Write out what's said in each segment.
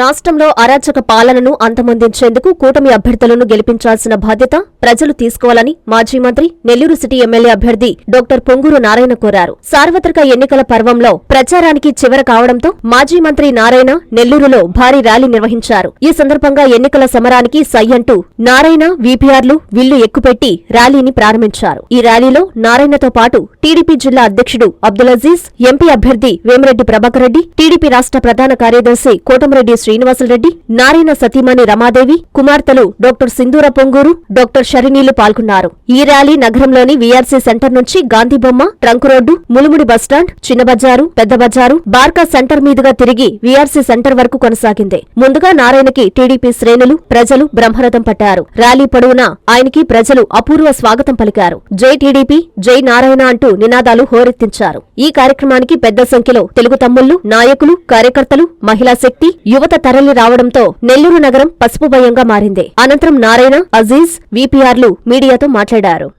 రాష్ట్రంలో అరాచక పాలనను అంతమొందించేందుకు కూటమి అభ్యర్థులను గెలిపించాల్సిన బాధ్యత ప్రజలు తీసుకోవాలని మాజీ మంత్రి నెల్లూరు సిటీ ఎమ్మెల్యే అభ్యర్థి డాక్టర్ పొంగూరు నారాయణ కోరారు. సార్వత్రిక ఎన్నికల పర్వంలో ప్రచారానికి చివర కావడంతో మాజీ మంత్రి నారాయణ నెల్లూరులో భారీ ర్యాలీ నిర్వహించారు. ఈ సందర్భంగా ఎన్నికల సమరానికి సై అంటూ నారాయణ వీపీఆర్లు విల్లు ఎక్కుపెట్టి ర్యాలీని ప్రారంభించారు. ఈ ర్యాలీలో నారాయణతో పాటు టీడీపీ జిల్లా అధ్యక్షుడు అబ్దుల్ అజీజ్ ఎంపీ అభ్యర్థి వేమిరెడ్డి ప్రభాకర్ రెడ్డి టీడీపీ రాష్ట్ర ప్రధాన కార్యదర్శి కోటమిరెడ్డి శ్రీనివాసులరెడ్డి నారాయణ సతీమణి రమాదేవి కుమార్తెలు డాక్టర్ సింధూర పొంగూరు డాక్టర్ షరినీలు పాల్గొన్నారు. ఈ ర్యాలీ నగరంలోని వీఆర్సీ సెంటర్ నుంచి Gandhi Bomma trunk road Mulumudi bus stand చిన్న బజారు పెద్ద బజారు బార్కా సెంటర్ మీదుగా తిరిగి వీఆర్సీ సెంటర్ వరకు కొనసాగింది. ముందుగా నారాయణకి టీడీపీ శ్రేణులు ప్రజలు బ్రహ్మరథం పట్టారు. ర్యాలీ పొడవునా ఆయనకి ప్రజలు అపూర్వ స్వాగతం పలికారు. జై టీడీపీ జై నారాయణ అంటూ నినాదాలు హోరెత్తించారు. ఈ కార్యక్రమానికి పెద్ద సంఖ్యలో తెలుగు తమ్ముళ్ళు నాయకులు కార్యకర్తలు మహిళా శక్తి యువత తరలి రావడంతో నెల్లూరు నగరం పసుపు భయంగా మారింది. అనంతరం నారాయణ అజీజ్ వీపీఆర్లు మీడియాతో మాట్లాడారు.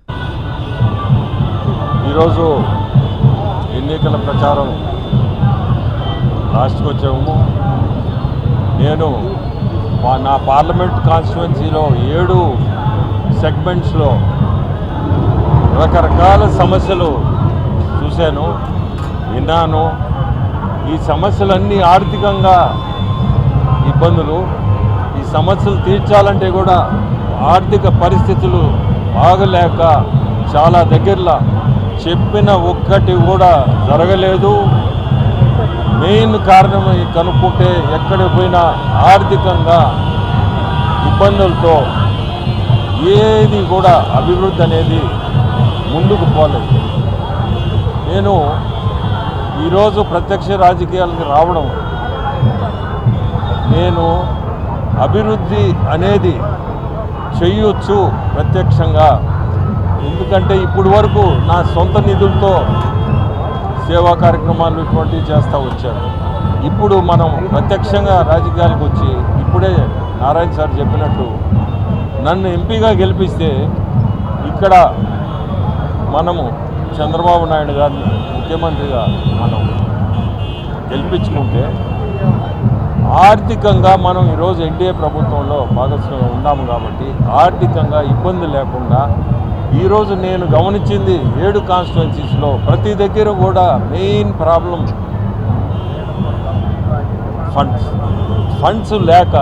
ఈరోజు ఎన్నికల ప్రచారం లాస్ట్కి వచ్చాము. నేను మా- నా పార్లమెంట్ కాన్స్టిట్యున్సీలో ఏడు సెగ్మెంట్స్లో రకరకాల సమస్యలు చూశాను విన్నాను. ఈ సమస్యలన్నీ ఆర్థికంగా ఇబ్బందులు ఈ సమస్యలు తీర్చాలంటే కూడా ఆర్థిక పరిస్థితులు బాగలేక చాలా దగ్గరలో చెప్పిన ఒక్కటి కూడా జరగలేదు. మెయిన్ కారణం కనుక్కుంటే ఎక్కడికి పోయినా ఆర్థికంగా ఇబ్బందులతో ఏది కూడా అభివృద్ధి అనేది ముందుకు పోలేదు. నేను ఈరోజు ప్రత్యక్ష రాజకీయాలకు రావడం నేను అభివృద్ధి అనేది చెయ్యొచ్చు ప్రత్యక్షంగా. ఎందుకంటే ఇప్పుడు వరకు నా సొంత నిధులతో సేవా కార్యక్రమాలు ఇటువంటివి చేస్తూ వచ్చాను. ఇప్పుడు మనం ప్రత్యక్షంగా రాజకీయాలకు వచ్చి ఇప్పుడే నారాయణ సార్ చెప్పినట్టు నన్ను ఎంపీగా గెలిపిస్తే ఇక్కడ మనము చంద్రబాబు నాయుడు గారిని ముఖ్యమంత్రిగా మనం గెలిపించుకుంటే ఆర్థికంగా మనం ఈరోజు ఎన్డీఏ ప్రభుత్వంలో భాగస్వామ్యం ఉన్నాము కాబట్టి ఆర్థికంగా ఇబ్బంది లేకుండా ఈరోజు నేను గమనించింది ఏడు కాన్స్టిట్యున్సీస్లో ప్రతి దగ్గర కూడా మెయిన్ ప్రాబ్లం ఫండ్స్. ఫండ్స్ లేక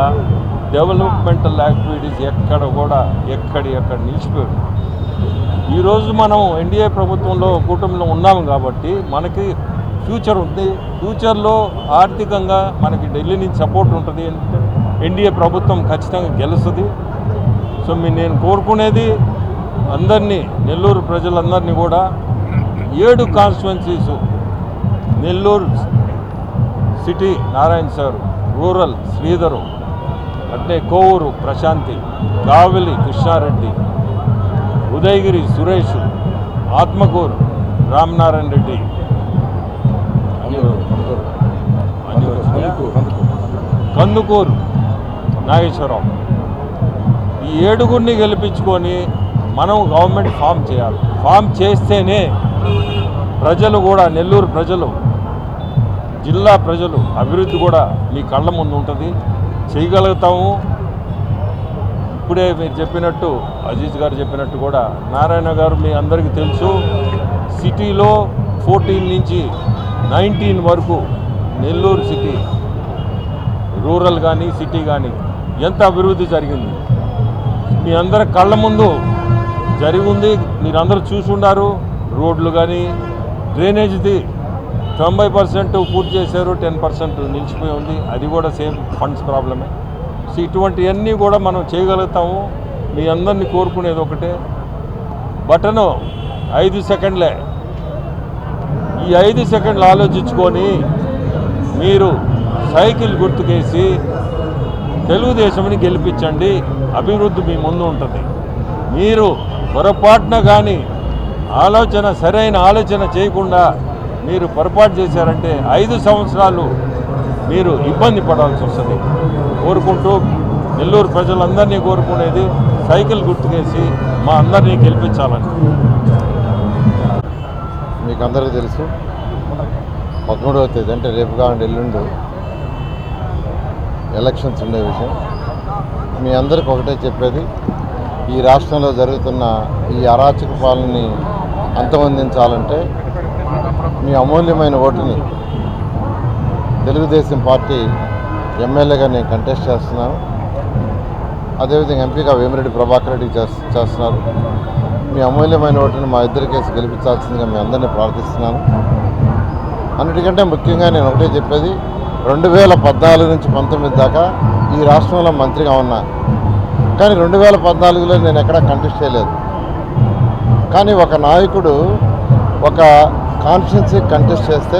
డెవలప్మెంటల్ యాక్టివిటీస్ ఎక్కడ కూడా ఎక్కడి ఎక్కడ నిలిచిపోయాడు ఈరోజు మనం ఎన్డీఏ ప్రభుత్వంలో కూటమిలో ఉన్నాము కాబట్టి మనకి ఫ్యూచర్ ఉంది. ఫ్యూచర్లో ఆర్థికంగా మనకి ఢిల్లీ నుంచి సపోర్ట్ ఉంటుంది. ఎన్డీఏ ప్రభుత్వం ఖచ్చితంగా గెలుస్తుంది. సో మీ నేను కోరుకునేది అందరినీ నెల్లూరు ప్రజలందరినీ కూడా ఏడు constituencies Nellore city Narayana sir rural Sridhar అట్లే కోవూరు ప్రశాంతి కావలి కృష్ణారెడ్డి ఉదయగిరి సురేష్ ఆత్మకూరు రామనారాయణ రెడ్డి. కందుకూరు నాగేశ్వరరావు. ఈ ఏడుగురిని గెలిపించుకొని మనం గవర్నమెంట్ ఫామ్ చేయాలి. ఫామ్ చేస్తేనే ప్రజలు కూడా నెల్లూరు ప్రజలు జిల్లా ప్రజలు అభివృద్ధి కూడా మీ కళ్ళ ముందు ఉంటుంది. చేయగలుగుతాము. ఇప్పుడే మీరు చెప్పినట్టు అజీజ్ గారు చెప్పినట్టు కూడా నారాయణ గారు మీ అందరికీ తెలుసు సిటీలో ఫోర్టీన్ నుంచి నైన్టీన్ వరకు నెల్లూరు సిటీ రూరల్ కానీ సిటీ కానీ ఎంత అభివృద్ధి జరిగింది? మీ అందరి కళ్ళ ముందు జరిగి ఉంది మీరందరూ చూసుండారు. రోడ్లు కానీ డ్రైనేజ్ది తొంభై పర్సెంట్ పూర్తి చేశారు టెన్ పర్సెంట్ నిలిచిపోయి ఉంది. అది కూడా సేమ్ ఫండ్స్ ప్రాబ్లమే. సో ఇటువంటివన్నీ కూడా మనం చేయగలుగుతాము. మీ అందరినీ కోరుకునేది ఒకటే. బటను ఐదు సెకండ్లే. ఈ ఐదు సెకండ్లు ఆలోచించుకొని మీరు సైకిల్ గుర్తుకేసి తెలుగుదేశంని గెలిపించండి. అభివృద్ధి మీ ముందు ఉంటుంది. మీరు పొరపాటున కానీ ఆలోచన సరైన ఆలోచన చేయకుండా మీరు పొరపాటు చేశారంటే ఐదు సంవత్సరాలు మీరు ఇబ్బంది పడాల్సి వస్తుంది. కోరుకుంటూ నెల్లూరు ప్రజలందరినీ కోరుకునేది సైకిల్ గుర్తుకేసి మా అందరినీ గెలిపించాలని. మీకు అందరికీ తెలుసు పదమూడవ తేదీ అంటే రేపు కావండి ఎల్లుండు. ఎలక్షన్స్ ఉండే విషయం. మీ అందరికి ఒకటే చెప్పేది ఈ రాష్ట్రంలో జరుగుతున్న ఈ అరాచక పాలనని అంతమొందించాలంటే మీ అమూల్యమైన ఓటుని తెలుగుదేశం పార్టీ ఎమ్మెల్యేగా నేను కంటెస్ట్ చేస్తున్నాను. అదేవిధంగా ఎంపీగా వేమిరెడ్డి ప్రభాకర్ రెడ్డి చేస్తున్నారు. మీ అమూల్యమైన ఓటుని మా ఇద్దరి కేసు గెలిపించాల్సిందిగా మీ అందరినీ ప్రార్థిస్తున్నాను. అన్నిటికంటే ముఖ్యంగా నేను ఒకటే చెప్పేది రెండు వేల పద్నాలుగు నుంచి పంతొమ్మిది దాకా ఈ రాష్ట్రంలో మంత్రిగా ఉన్నా. కానీ రెండు వేల పద్నాలుగులో నేను ఎక్కడా కంటెస్ట్ చేయలేదు. కానీ ఒక నాయకుడు ఒక కాన్స్టిట్యున్సీ కంటెస్ట్ చేస్తే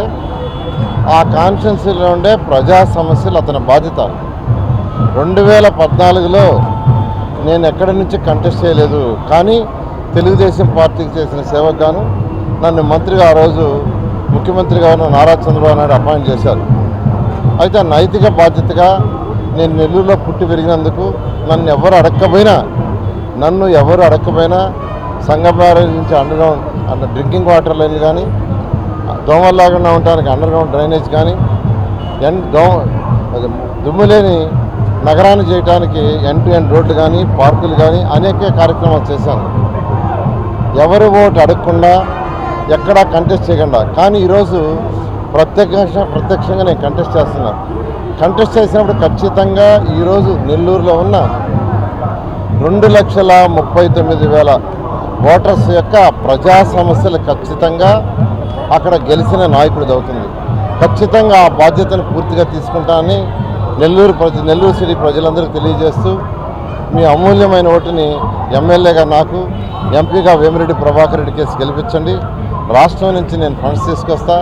ఆ కాన్స్టిట్యున్సీలో ఉండే ప్రజా సమస్యలు అతని బాధ్యత. రెండు వేల పద్నాలుగులో నేను ఎక్కడి నుంచి కంటెస్ట్ చేయలేదు. కానీ తెలుగుదేశం పార్టీకి చేసిన సేవకు గాను నన్ను మంత్రిగా ఆ రోజు ముఖ్యమంత్రిగా ఉన్న నారా చంద్రబాబు నాయుడు అపాయింట్ చేశారు. అయితే నైతిక బాధ్యతగా నేను నెల్లూరులో పుట్టి పెరిగినందుకు నన్ను ఎవరు అడక్కపోయినా నన్ను ఎవరు అడక్కపోయినా సంగమారాల నుంచి underground and drinking water line కానీ దోమలు లేకుండా ఉండడానికి అండర్గ్రౌండ్ డ్రైనేజ్ కానీ ఎన్ దోమ దుమ్ము లేని నగరాన్ని చేయడానికి ఎన్ టు ఎన్ రోడ్లు కానీ పార్కులు కానీ అనేక కార్యక్రమాలు చేశాను. ఎవరు ఓటు అడగకుండా ఎక్కడా కంటెస్ట్ చేయకుండా. కానీ ఈరోజు ప్రత్యక్ష ప్రత్యక్షంగా నేను కంటెస్ట్ చేస్తున్నాను కంటెస్ట్ చేసినప్పుడు ఖచ్చితంగా ఈరోజు నెల్లూరులో ఉన్న రెండు లక్షల ముప్పై తొమ్మిది వేల ఓటర్స్ యొక్క ప్రజా సమస్యలు ఖచ్చితంగా అక్కడ గెలిచిన నాయకుడిది అవుతుంది. ఖచ్చితంగా ఆ బాధ్యతను పూర్తిగా తీసుకుంటానని నెల్లూరు ప్రజ నెల్లూరు సిటీ ప్రజలందరికీ తెలియజేస్తూ మీ అమూల్యమైన ఓటుని ఎమ్మెల్యేగా నాకు ఎంపీగా వేమిరెడ్డి ప్రభాకర్ రెడ్డి కేసు గెలిపించండి. రాష్ట్రం నుంచి నేను ఫండ్స్ తీసుకొస్తా.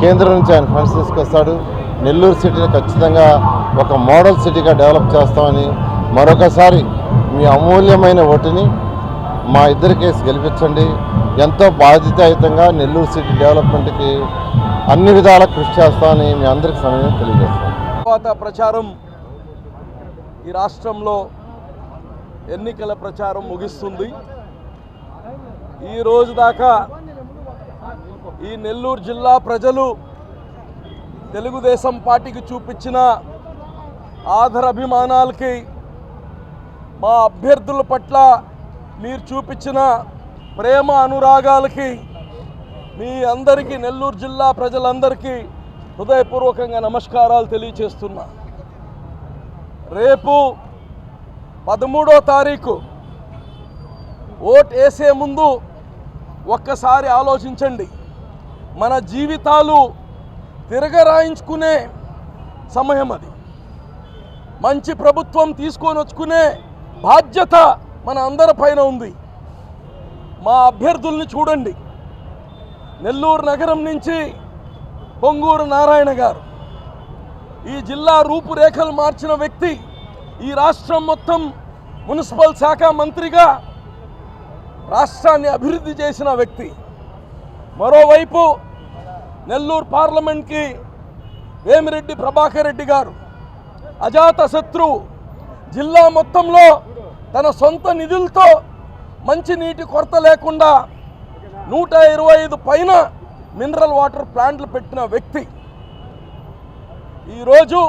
కేంద్రం నుంచి ఆయన ఫండ్స్ తీసుకొస్తాడు. నెల్లూరు సిటీని ఖచ్చితంగా ఒక మోడల్ సిటీగా డెవలప్ చేస్తామని మరొకసారి మీ అమూల్యమైన ఓటుని మా ఇద్దరి కేసు గెలిపించండి. ఎంతో బాధ్యతాయుతంగా నెల్లూరు సిటీ డెవలప్మెంట్కి అన్ని విధాల కృషి చేస్తామని మీ అందరికి సమయం తెలియజేస్తాం. తర్వాత ప్రచారం ఈ రాష్ట్రంలో ఎన్నికల ప్రచారం ముగిస్తుంది. ఈ రోజు దాకా ఈ నెల్లూరు జిల్లా ప్రజలు తెలుగుదేశం పార్టీకి చూపించిన ఆదరాభిమానాలకి మా అభ్యర్థుల పట్ల మీరు చూపించిన ప్రేమ అనురాగాలకి మీ అందరికీ నెల్లూరు జిల్లా ప్రజలందరికీ హృదయపూర్వకంగా నమస్కారాలు తెలియచేస్తున్నా. రేపు పదమూడో తారీఖు ఓట్ వేసే ముందు ఒక్కసారి ఆలోచించండి. మన జీవితాలు తిరగరాయించుకునే సమయం అది. మంచి ప్రభుత్వం తీసుకొని వచ్చుకునే బాధ్యత మన అందరి పైన ఉంది. మా అభ్యర్థుల్ని చూడండి. నెల్లూరు నగరం నుంచి పొంగూరు నారాయణ గారు. ఈ జిల్లా రూపురేఖలు మార్చిన వ్యక్తి ఈ రాష్ట్రం మొత్తం మున్సిపల్ శాఖ మంత్రిగా రాష్ట్రాన్ని అభివృద్ధి చేసిన వ్యక్తి. మరోవైపు నెల్లూరు పార్లమెంట్కి వేమిరెడ్డి ప్రభాకర్ రెడ్డి గారు అజాత శత్రు జిల్లా మొత్తంలో తన సొంత నిధులతో మంచినీటి కొరత లేకుండా నూట ఇరవై ఐదు పైన మినరల్ వాటర్ ప్లాంట్లు పెట్టిన వ్యక్తి. ఈరోజు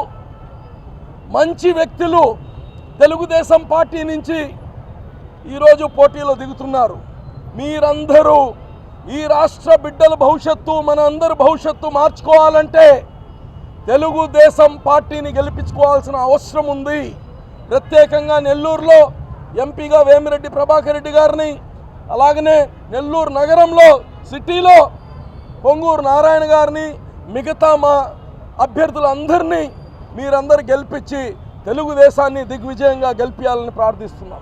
మంచి వ్యక్తులు తెలుగుదేశం పార్టీ నుంచి ఈరోజు పోటీలో దిగుతున్నారు. మీరందరూ ఈ రాష్ట్ర బిడ్డల భవిష్యత్తు మన అందరి భవిష్యత్తు మార్చుకోవాలంటే తెలుగుదేశం పార్టీని గెలిపించుకోవాల్సిన అవసరం ఉంది. ప్రత్యేకంగా నెల్లూరులో ఎంపీగా వేమిరెడ్డి ప్రభాకర్ రెడ్డి గారిని అలాగనే నెల్లూరు నగరంలో సిటీలో పొంగూరు నారాయణ గారిని మిగతా మా అభ్యర్థులందరినీ మీరందరూ గెలిపించి తెలుగుదేశాన్ని దిగ్విజయంగా గెలిపించాలని ప్రార్థిస్తున్నాం.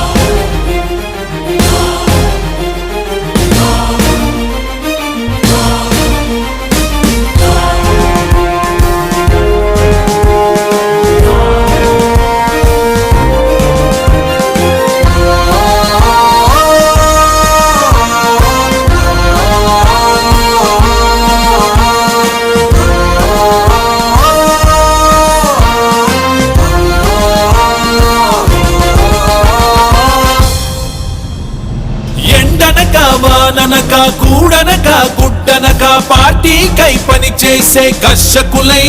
వాననక కూడనక గుడ్డనక పార్టీకై పని చేసే కర్షకులై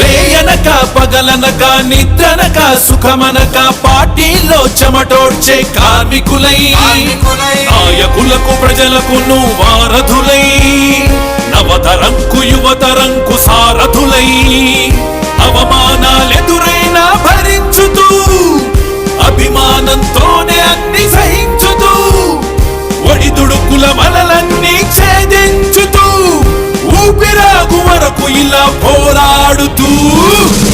లేయనక పగలనక నిద్రనక సుఖమనక పార్టీలో చెమటోడ్చే కార్మికులై. నాయకులకు ప్రజలకు వారధులై నవతరంకు యువతరంకు సారథులై అవమానాలెదురైనా భరించుతూ అభిమానంతోనే అన్ని సహించుతూ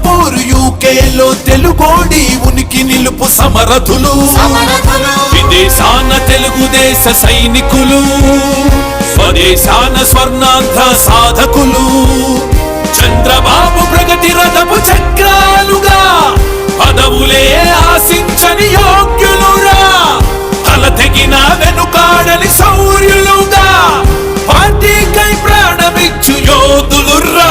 సింగపూర్ యూకేలో తెలుగోడి ఉనికి నిలుపు సమరథులు. విదేశాన తెలుగుదేశ సైనికులు. స్వదేశాన స్వర్ణాంధ్ర సాధకులు. చంద్రబాబు ప్రగతి రథపు చక్రాలుగా పదవులే ఆశించని యోగ్యులురా. తల తెగిన వెనుకాడని శౌర్యులుగా పార్టీకై ప్రాణమిచ్చు యోధులురా.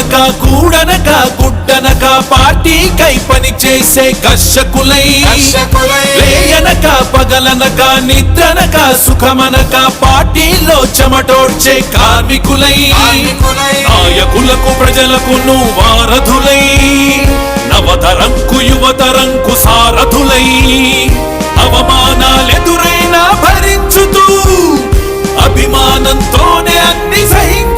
కూడనక గుడ్డనక పార్టీకై పని చేసే కర్షకులై లేయనక పగలనక నిద్రనక సుఖమనక పార్టీలో చెమటోడ్చే కార్మికులై నాయకులకు ప్రజలకు వారధులై నవతరంకు యువతరంకు సారథులై అవమానాలెదురైనా భరించుతూ అభిమానంతోనే అన్ని సహించుతూ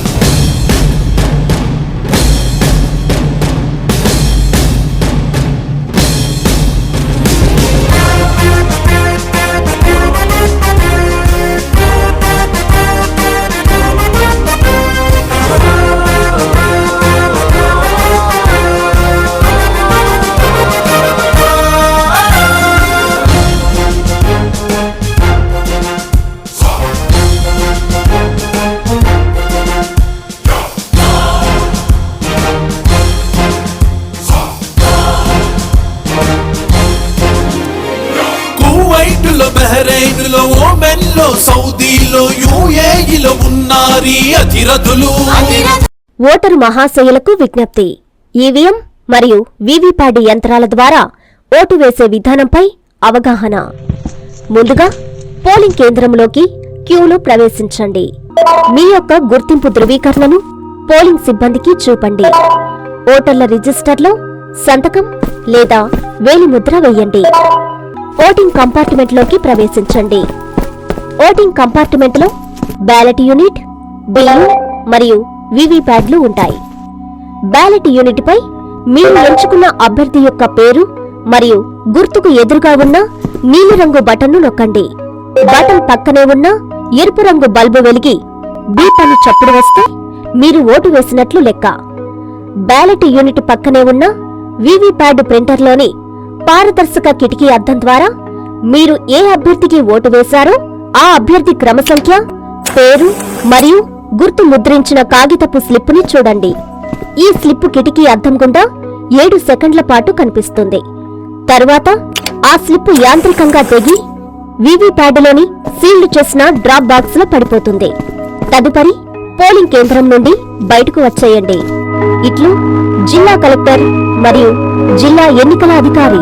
ఓటరు మహాశయులకు విజ్ఞప్తి. ఈవీఎం మరియు వీవీప్యాడీ యంత్రాల ద్వారా ఓటు వేసే విధానంపై అవగాహన. ముందుగా పోలింగ్ కేంద్రంలోకి క్యూలో ప్రవేశించండి. మీ యొక్క గుర్తింపు ధృవీకరణను పోలింగ్ సిబ్బందికి చూపండి. ఓటర్ల రిజిస్టర్లో సంతకం లేదా వేలిముద్ర వేయండి. ఓటింగ్ కంపార్ట్మెంట్లోకి ప్రవేశించండి. ఓటింగ్ కంపార్ట్మెంట్లో బ్యాలెట్ యూనిట్ బిల్లు మరియు వీవీప్యాడ్లు ఉంటాయి. బ్యాలెట్ యూనిట్పై మీరు ఎంచుకున్న అభ్యర్థి యొక్క పేరు మరియు గుర్తుకు ఎదురుగా ఉన్న నీలిరంగు బటన్ను నొక్కండి. బటన్ పక్కనే ఉన్న ఎరుపు రంగు బల్బు వెలిగి బీప్ అని చప్పుడు వస్తే మీరు ఓటు వేసినట్లు లెక్క. బ్యాలెట్ యూనిట్ పక్కనే ఉన్న వీవీప్యాడ్ ప్రింటర్లోని పారదర్శక కిటికీ అద్దం ద్వారా మీరు ఏ అభ్యర్థికి ఓటు వేశారో ఆ అభ్యర్థి క్రమ సంఖ్య పేరు మరియు గుర్తు ముద్రించిన కాగితపు స్లిప్పుని చూడండి. ఈ స్లిప్పు కిటికీ అద్దం గుండా ఏడు సెకండ్ల పాటు కనిపిస్తుంది. తరువాత ఆ స్లిప్పు యాంత్రికంగా తెగి వీవీప్యాడ్లోని సీల్డ్ చేసిన డ్రాప్ బాక్స్లో పడిపోతుంది. తదుపరి పోలింగ్ కేంద్రం నుండి బయటకు వచ్చేయండి. ఇట్లు జిల్లా కలెక్టర్ మరియు జిల్లా ఎన్నికల అధికారి